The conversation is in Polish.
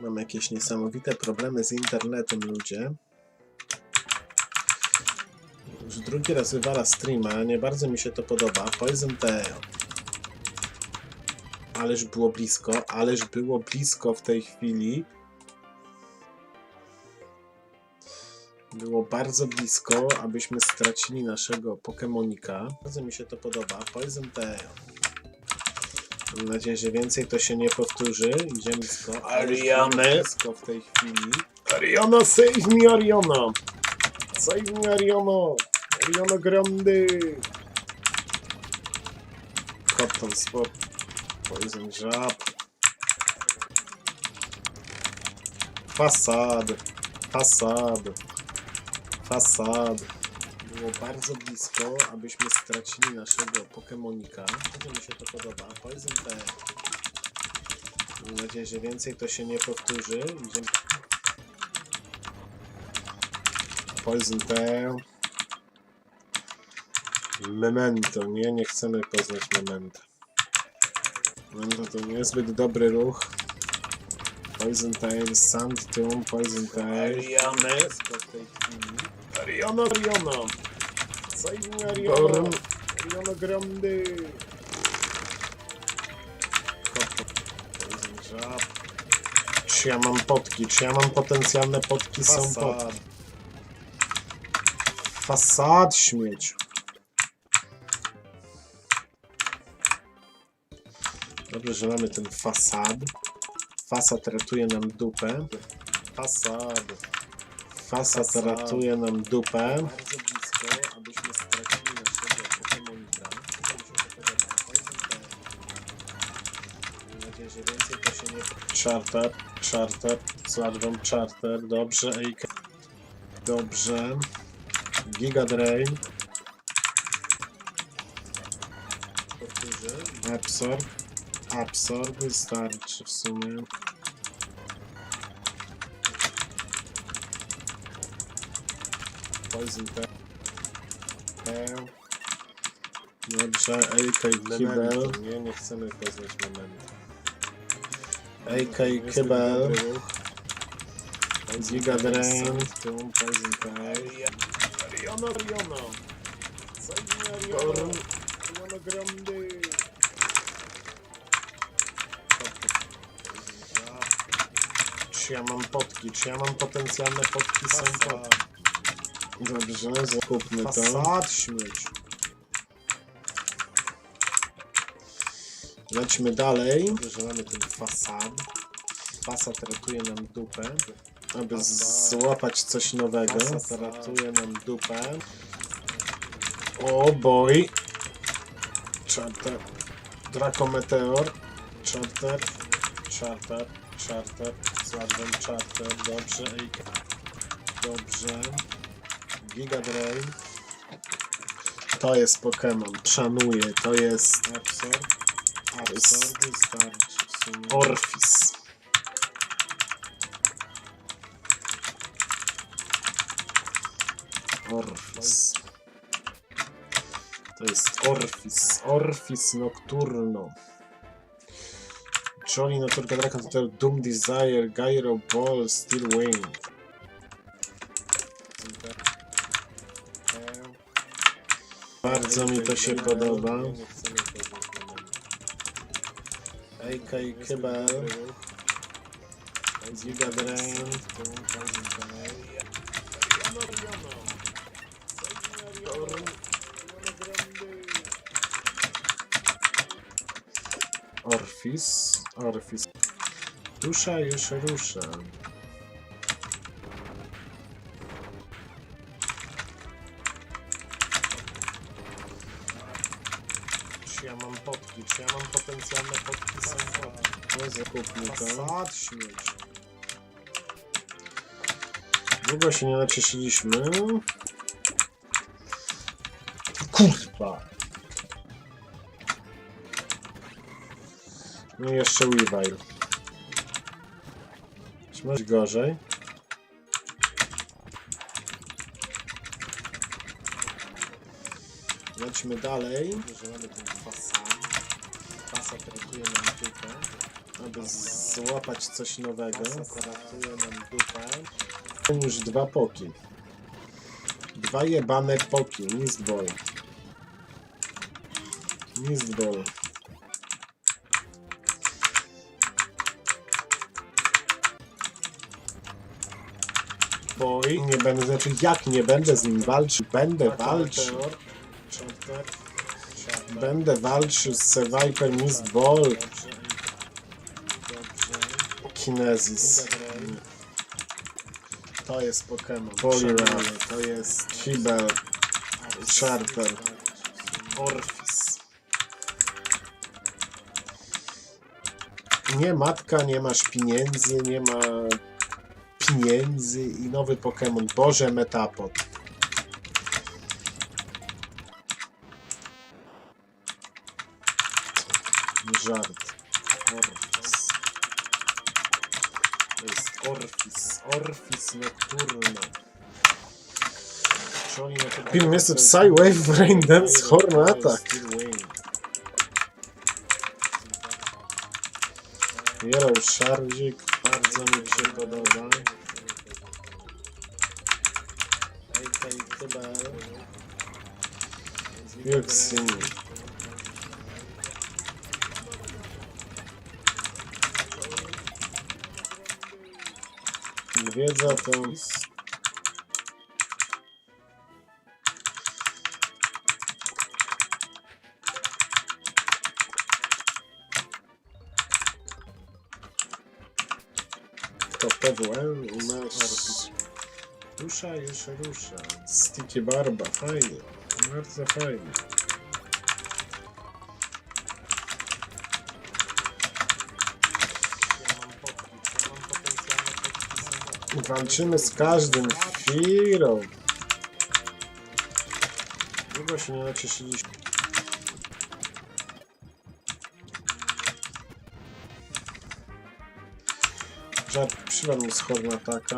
Mam jakieś niesamowite problemy z internetem, ludzie. Już drugi raz wywala streama, nie bardzo mi się to podoba. Poison Tail. Ależ było blisko, ależ było blisko w tej chwili. Było bardzo blisko, abyśmy stracili naszego Pokemonika. Bardzo mi się to podoba. Poison Tail. Mam nadzieję, że więcej to się nie powtórzy. Idziemy ależ było Ariane. blisko w tej chwili. Ariana, save me, Ariana! Save me, Ariana! Ariana Grande! Cotton Spot. Poison Jab. Fasad. Fasad. Fasad. Było bardzo blisko, abyśmy stracili naszego Pokemonika. Bardzo mi się to podoba. Poison Tail. Mam nadzieję, że więcej to się nie powtórzy. Idziemy. Poison Tail. Memento. Nie, nie chcemy poznać Memento. Memento to niezbyt dobry ruch. Poison Tail, Sand Tomb, Poison Tail. Ariane. Ariana, me, Born. Ariana! Ariana Grande! Poison Jab. Czy ja mam potki? Czy ja mam potencjalne potki? Są Fasad. potki. Fasad śmieć. Dobrze, że mamy ten fasad. Fasad ratuje nam dupę. Fasad. Fasad ratuje nam dupę. Bardzo blisko, abyśmy stracili naszego. Mam nadzieję, że więcej to się nie... Charter, charter, Sladwam, charter, dobrze, Ejka. Dobrze. Giga Drain. Absorb. Absorb wystarczy w sumie. Poison Tail. Dobrze, AK i Kibel. Nie, nie chcemy poznać momentu. AK i Kibel. Giga Drain. Save me, Ariana. Ariana Grande. Czy ja mam potki? Czy ja mam potencjalne potki? Są potki. Dobrze, zakupmy to. Fasad śmieć. Lećmy dalej. Dobrze, że mamy ten fasad. Fasad ratuje nam dupę. Aby złapać coś nowego. Fasad ratuje nam dupę. O boy. Charter. Draco Meteor. Charter. Charter. Charter. Zładłem charter. Dobrze. Dobrze. Giga Drain. To jest Pokémon. Szanuję. To jest Absorb. Absorb wystarczy w sumie. Orfis. Orfis. To jest Orfis. Orfis Nocturno. Jolly Naturka Dragon to Doom Desire, Gyro Ball, Steel Wing. Bardzo mi to się podoba. AK Kybel. Giga Drain. Orfis. Orfis. Rusza już rusza. Ja mam potki? Czy ja mam potencjalne zakupmy to. Fasad śmieć. Długo się nie nacieszyliśmy. Kurwa. No i jeszcze Weavile. Czy masz gorzej? Lećmy dalej. Że mamy ten nam dupę. aby złapać coś nowego. Ratuje nam dupę. Już dwa poki. Dwa jebane poki. Mistball. Mistball. Boj. Nie będę, znaczy jak nie będę z nim walczył? Będę walczył. Będę walczył z Survivor Mist Ball. Kinesis. To jest Pokémon. Poliwrath. To jest Fibel. Sharper. Orphis. Nie matka, nie masz pieniędzy, nie ma pieniędzy i nowy Pokémon. Boże Metapod. Żart. Orfis. To jest Orfis. Orfis Nocturno. Czy oni na to- Film jest Psywave, Rain Dance, Horn Attack. Yellow Shardzik, bardzo mi się podoba. AK Tybel. Wiedza to... To PWM i masz... Rusza, już rusza. Sticky Barba, fajnie. Bardzo fajnie. Walczymy z każdym firą. Długo się nie nacieszyliśmy. Żart przywal mi z Hornataka.